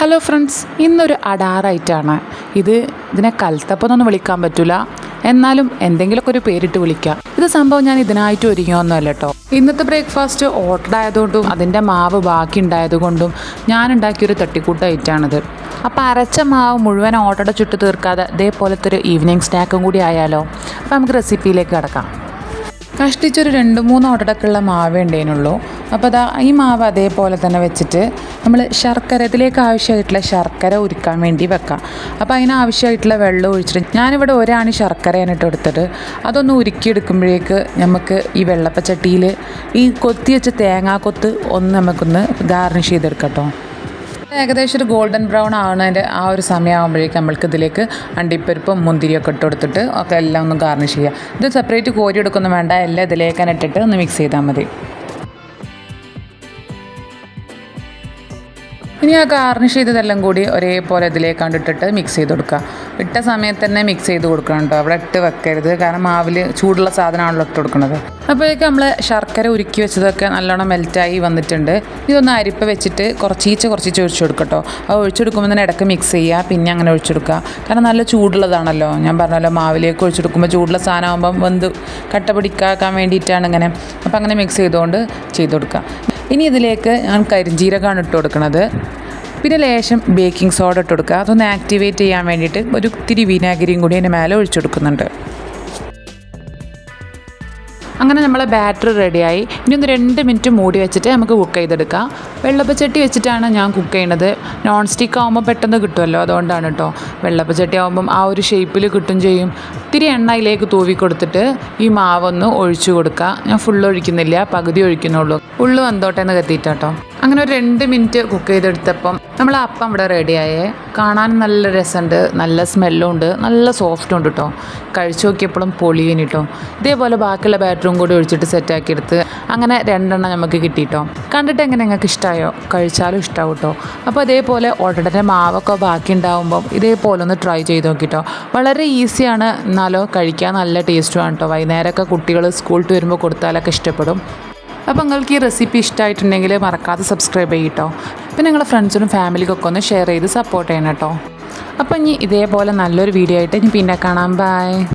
Hello friends ഇന്നൊരു അടാറായിട്ടാണ്. ഇത് ഇതിനെ കൽത്തപ്പൊന്നൊന്നും വിളിക്കാൻ പറ്റില്ല എന്നാലും എന്തെങ്കിലുമൊക്കെ ഒരു പേരിട്ട് വിളിക്കാം. ഇത് സംഭവം ഞാൻ ഇതിനായിട്ട് ഒരുങ്ങിയൊന്നുമല്ല കേട്ടോ ഇന്നത്തെ ബ്രേക്ക്ഫാസ്റ്റ് ഓർഡർ ആയതുകൊണ്ടും അതിന്റെ മാവ് ബാക്കി ഉണ്ടായതുകൊണ്ടും ഞാൻ ഉണ്ടാക്കിയൊരു തട്ടിക്കൂട്ട് ഐറ്റാണിത് അപ്പോൾ അരച്ച മാവ് മുഴുവൻ ഓട്ടട ചുട്ട് തീർക്കാതെ ഇതേപോലത്തെ ഒരു ഈവനിങ് സ്നാക്കും കൂടി ആയാലോ? അപ്പോൾ നമുക്ക് റെസിപ്പിയിലേക്ക് കിടക്കാം. കഷ്ടിച്ചൊരു രണ്ട് മൂന്ന് ഓട്ടടക്കുള്ള മാവ് ഉണ്ടേനുള്ളൂ. അപ്പോൾ അതാ ഈ മാവ് അതേപോലെ തന്നെ വെച്ചിട്ട് നമ്മൾ ശർക്കര ഇതിലേക്ക് ആവശ്യമായിട്ടുള്ള ശർക്കര ഉരുക്കാൻ വേണ്ടി വെക്കാം. അപ്പോൾ അതിനാവശ്യമായിട്ടുള്ള വെള്ളം ഒഴിച്ചിട്ട് ഞാനിവിടെ ഒരാണ് ശർക്കരയാണ് ഇട്ട് എടുത്തത് അതൊന്ന് ഉരുക്കിയെടുക്കുമ്പോഴേക്ക് നമുക്ക് ഈ വെള്ളപ്പച്ചട്ടിയിൽ ഈ കൊത്തി വെച്ച തേങ്ങാക്കൊത്ത് ഒന്ന് നമുക്കൊന്ന് ഗാർണിഷ് ചെയ്തെടുക്കാം കേട്ടോ ഏകദേശം ഒരു ഗോൾഡൻ ബ്രൗൺ ആവുന്നതിന്റെ ആ ഒരു സമയമാകുമ്പോഴേക്കും നമ്മൾക്ക് ഇതിലേക്ക് അണ്ടിപ്പരിപ്പും മുന്തിരിയൊക്കെ ഇട്ട് കൊടുത്തിട്ട് ഒക്കെ എല്ലാം ഒന്ന് ഗാർണിഷ് ചെയ്യുക. ഇത് സെപ്പറേറ്റ് കോരി എടുക്കൊന്നും വേണ്ട എല്ലാം ഇതിലേക്ക് ഇട്ടിട്ട് ഒന്ന് മിക്സ് ചെയ്താൽ മതി. ഇനി ആ ഗാർണിഷ് ചെയ്തതെല്ലാം കൂടി ഒരേപോലെ ഇതിലേക്ക് കണ്ടിട്ടിട്ട് മിക്സ് ചെയ്ത് കൊടുക്കുക. ഇട്ട സമയത്ത് തന്നെ മിക്സ് ചെയ്ത് കൊടുക്കണം കേട്ടോ അവിടെ ഇട്ട് വെക്കരുത്. കാരണം മാവിൽ ചൂടുള്ള സാധനമാണല്ലോ ഇട്ട് കൊടുക്കുന്നത്. അപ്പോഴേക്കും നമ്മൾ ശർക്കര ഉരുക്കി വെച്ചതൊക്കെ നല്ലോണം മെൽറ്റായി വന്നിട്ടുണ്ട്. ഇതൊന്ന് അരിപ്പ വെച്ചിട്ട് കുറച്ചീച്ച കുറച്ചീച്ച ഒഴിച്ചു കൊടുക്കട്ടോ അത് ഒഴിച്ചു കൊടുക്കുമ്പോൾ തന്നെ ഇടയ്ക്ക് മിക്സ് ചെയ്യുക. പിന്നെ അങ്ങനെ ഒഴിച്ചു കൊടുക്കുക. കാരണം നല്ല ചൂടുള്ളതാണല്ലോ. ഞാൻ പറഞ്ഞല്ലോ മാവിലേക്ക് ഒഴിച്ചു കൊടുക്കുമ്പോൾ ചൂടുള്ള സാധനമാകുമ്പം വെന്ത് കട്ട പിടിക്കാക്കാൻ വേണ്ടിയിട്ടാണ് ഇങ്ങനെ. അപ്പോൾ അങ്ങനെ മിക്സ് ചെയ്തുകൊണ്ട് ചെയ്ത് കൊടുക്കുക. ഇനി ഇതിലേക്ക് ഞാൻ കരിഞ്ജീരകമാണ് ഇട്ട് കൊടുക്കുന്നത് പിന്നെ ലേശം ബേക്കിംഗ് സോഡ ഇട്ട് കൊടുക്കുക. അതൊന്ന് ആക്ടിവേറ്റ് ചെയ്യാൻ വേണ്ടിയിട്ട് ഒരു ഇത്തിരി വിനാഗിരിയും കൂടി അതിന്റെ മേലെ ഒഴിച്ചു കൊടുക്കുന്നുണ്ട്. അങ്ങനെ നമ്മളെ ബാറ്ററി റെഡിയായി. ഇനി ഒന്ന് രണ്ട് മിനിറ്റ് മൂടി വെച്ചിട്ട് നമുക്ക് കുക്ക് ചെയ്തെടുക്കാം. വെള്ളപ്പച്ചട്ടി വെച്ചിട്ടാണ് ഞാൻ കുക്ക് ചെയ്യണത്. നോൺ സ്റ്റിക്ക് ആകുമ്പോൾ പെട്ടെന്ന് കിട്ടുമല്ലോ അതുകൊണ്ടാണ് കേട്ടോ വെള്ളപ്പച്ചട്ടി ആകുമ്പം ആ ഒരു ഷേപ്പിൽ കിട്ടും ചെയ്യും. ഇത്തിരി എണ്ണയിലേക്ക് തൂവി കൊടുത്തിട്ട് ഈ മാവൊന്ന് ഒഴിച്ചു കൊടുക്കുക ഞാൻ ഫുൾ ഒഴിക്കുന്നില്ല പകുതി ഒഴിക്കുന്നുള്ളൂ. ഉള്ളു വന്നോട്ടെ എന്ന് കത്തിയിട്ടാട്ടോ അങ്ങനെ ഒരു രണ്ട് മിനിറ്റ് കുക്ക് ചെയ്തെടുത്തപ്പം നമ്മൾ അപ്പം ഇവിടെ റെഡിയായേ കാണാൻ നല്ല രസമുണ്ട് നല്ല സ്മെല്ലും ഉണ്ട് നല്ല സോഫ്റ്റും ഉണ്ട് കേട്ടോ കഴിച്ചു നോക്കിയപ്പോഴും പൊളിയും കേട്ടോ ഇതേപോലെ ബാക്കിയുള്ള ബാറ്ററും കൂടി ഒഴിച്ചിട്ട് സെറ്റാക്കി എടുത്ത് അങ്ങനെ രണ്ടെണ്ണം നമുക്ക് കിട്ടിയിട്ടോ കണ്ടിട്ട് എങ്ങനെ നിങ്ങൾക്ക് ഇഷ്ടമായോ കഴിച്ചാലും ഇഷ്ടമാവും കേട്ടോ അപ്പോൾ അതേപോലെ ഉടനെ മാവൊക്കെ ബാക്കി ഉണ്ടാവുമ്പം ഇതേപോലെ ഒന്ന് ട്രൈ ചെയ്ത് നോക്കിട്ടോ വളരെ ഈസിയാണ് എന്നാലോ കഴിക്കാൻ നല്ല ടേസ്റ്റുമാണ് കേട്ടോ വൈകുന്നേരമൊക്കെ കുട്ടികൾ സ്കൂളിൽ വരുമ്പോൾ കൊടുത്താലൊക്കെ ഇഷ്ടപ്പെടും. അപ്പോൾ നിങ്ങൾക്ക് ഈ റെസിപ്പി ഇഷ്ടമായിട്ടുണ്ടെങ്കിൽ മറക്കാതെ സബ്സ്ക്രൈബ് ചെയ്യട്ടോ. പിന്നെ നിങ്ങളുടെ ഫ്രണ്ട്സിനും ഫാമിലിക്കൊക്കെ ഒന്ന് ഷെയർ ചെയ്ത് സപ്പോർട്ട് ചെയ്യണം കേട്ടോ. അപ്പോൾ ഇനി ഇതേപോലെ നല്ലൊരു വീഡിയോ ആയിട്ട് ഇനി പിന്നെ കാണാം. ബൈ